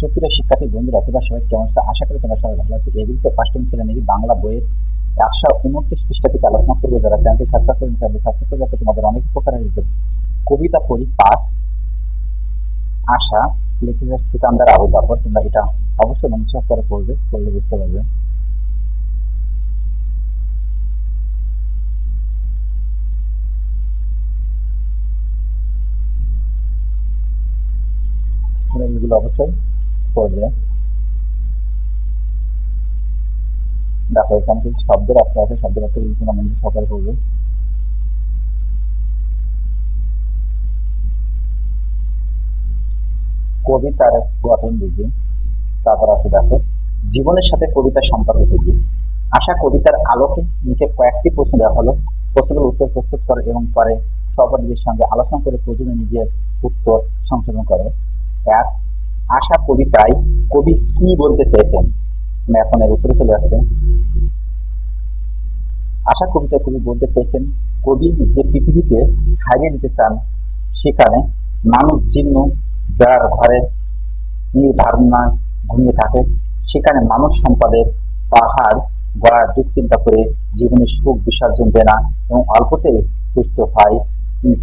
সুপ্রিয় শিক্ষার্থী বন্ধুরা, তোমরা সবাই কেমন আছো? আশা করি তোমরা সবাই ভালো আছো। এই তো ফার্স্ট টাইম চ্যানেল বাংলা বইয়ের একশো উনত্রিশ পৃষ্ঠা থেকে আলোচনা করবে যারা। চ্যানেলটি সাবস্ক্রাইব করেন চ্যানেলটি সাবস্ক্রাইব করে যাতে তোমাদের অনেক উপকার আসবে। কবিতা পড়ি পাস আশা, লিখে সিকান্দার আবু জাফর তোমরা এটা অবশ্যই মনোযোগ করে পড়বে, পড়লে বুঝতে পারবে। এগুলো অবশ্যই পড়বে। দেখো, এখানে কবিতার গঠন বুঝি। তারপর আছে দেখো, জীবনের সাথে কবিতার সম্পর্ক বুঝি। আশা কবিতার আলোকে নিচে কয়েকটি প্রশ্ন দেওয়া হলো। প্রশ্নগুলোর উত্তর প্রস্তুত করে এবং পরে সহপাঠীদের সঙ্গে আলোচনা করে প্রয়োজনে নিজের উত্তর সংশোধন করে। এক আশা কবিতায় কবি কি বলতে চেয়েছেন মানে এখন এর উত্তরে চলে আসছে। আশা কবিতায় কবি বলতে চেয়েছেন কবি যে পৃথিবীতে হারিয়ে দিতে চান, সেখানে মানুষ চিহ্ন যার ঘরে নির্ধারণা ঘুমিয়ে থাকে, সেখানে মানুষ সম্পদের পাহাড় গড়ার দুশ্চিন্তা করে জীবনের সুখ বিসর্জন দেয় না এবং অল্পতে সুস্থ হয়।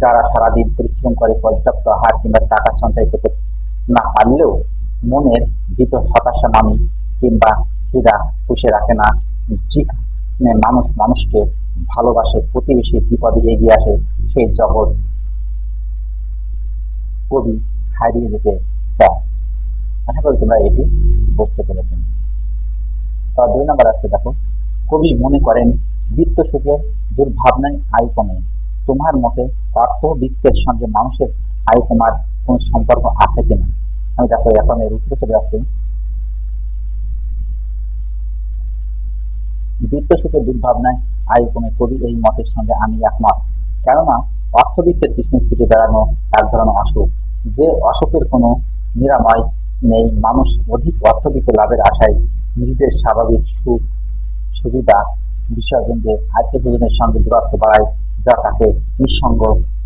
যারা সারাদিন পরিশ্রম করে পর্যাপ্ত আহার কিংবা টাকা সঞ্চয় করতে না পারলেও মনের ভিতর হতাশা, নামি কিংবা হীরা পুষে রাখে না। যেখানে মানুষ মানুষকে ভালোবাসে, প্রতিবেশী বিপদে এগিয়ে আসে, সেই জগৎ কবি হারিয়ে যেতে চায়। আশা করি তোমরা এটি বুঝতে পেরেছেন তার দুই নম্বর আছে দেখো, কবি মনে করেন, বৃত্ত সুখের দুর্ভাবনায় আয় কমে। তোমার মতে অর্থবৃত্তের সঙ্গে মানুষের আয় কমার কোন সম্পর্ক আছে কিনা? আমি দেখো, এখন এর উত্তর চলে আসছি। বৃত্ত সুখের দুর্ভাবনায় আয় কমে কবি এই মতের সঙ্গে আমি একমত। কেননা, অর্থবিত্তের পিছনে ছুটে বেড়ানো এক ধরনের অসুখ। যে অসুখের কোনো নিরাময় নেই, মানুষ অধিক অর্থবিত্ত লাভের আশায় নিজেদের স্বাভাবিক সুখ, সুবিধা বিসর্জন দিয়ে আত্মীয়জনের সঙ্গে দূরত্ব বাড়ায় যা তাকে নিঃসঙ্গ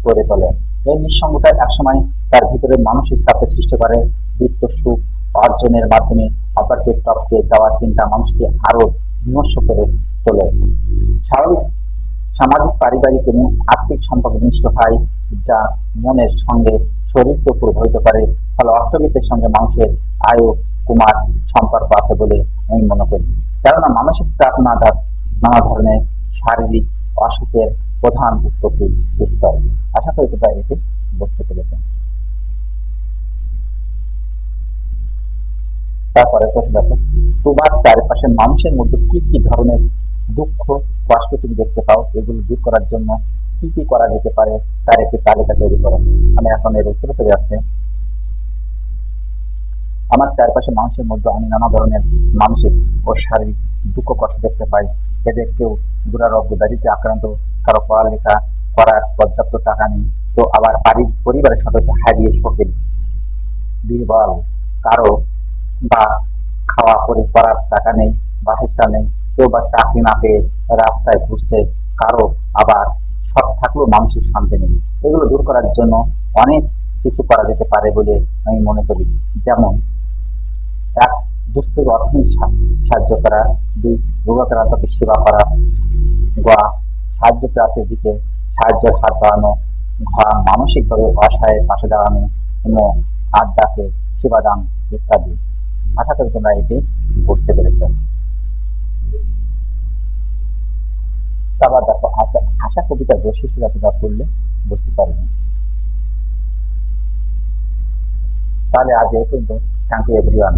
করে তোলে। এই নিঃসঙ্গতা একসময় তার ভিতরে মানসিক চাপের সৃষ্টি করে। বৃত্ত সুখ অর্জনের মাধ্যমে অপরকে টপকে যাওয়ার চিন্তা মানুষকে আরও বিমর্ষ করে তোলে। স্বাভাবিক সামাজিক পারিবারিক এবং আর্থিক সম্পর্ক নিষ্ঠ হয়, যা মনের সঙ্গে শরীরকে প্রভাবিত করে, ফলে অর্থবিত্তের সঙ্গে মানুষের আয়ু কুমার সম্পর্ক আছে বলে আমি মনে করি। কেননা মানসিক চাপ না নানা ধরনের শারীরিক অসুখের প্রধান উৎপত্তি স্তর আশা করি তোমরা এটি বুঝতে পেরেছেন তারপরে প্রশ্ন দেখো, তোমার চারিপাশে মানুষের মধ্যে কি কি ধরনের দুঃখ, কষ্ট তুমি দেখতে পাও? এগুলো দূর করার জন্য কি কি করা যেতে পারে? তার একটি তালিকা তৈরি করো। আমি এখন এর উত্তরে চলে আসছে। আমার চারপাশে মানুষের মধ্যে আমি নানা ধরনের মানসিক ও শারীরিক দুঃখ, কষ্ট দেখতে পাই। এদের কেউ দুরারোগ্য ব্যাধিতে আক্রান্ত কারও পড়ালেখা করার পর্যাপ্ত টাকা নেই। তো আবার বাড়ির পরিবারের সদস্য হারিয়ে শোকের দুর্বল কারও বা খাওয়া পরি করার টাকা নেই, বাসস্থান নেই, কেউ বা চাকরি না পেয়ে রাস্তায় ঘুরছে, কারও আবার সব থাকলেও মানসিক শান্তি নেই। এগুলো দূর করার জন্য অনেক কিছু করা যেতে পারে বলে আমি মনে করি। যেমন, এক দুস্থ অর্থনৈতিক সাহায্য করা, দুই রোগাক্রান্তকে সেবা করা, গোয়া সাহায্য প্রাপ্তির দিকে সাহায্যের হাত বাড়ানো, ঘর মানসিকভাবে অসহায়ের পাশে দাঁড়ানো এবং আড্ডাকে সেবা দান ইত্যাদি। আশা করি তোমরা এটি বুঝতে পেরেছ। তারপর দেখো, আশা আশা কবিতার বৈশিষ্ট্যটা তোমরা পড়লে বুঝতে পারবে। তাহলে আজ এই পর্যন্ত। Thank you everyone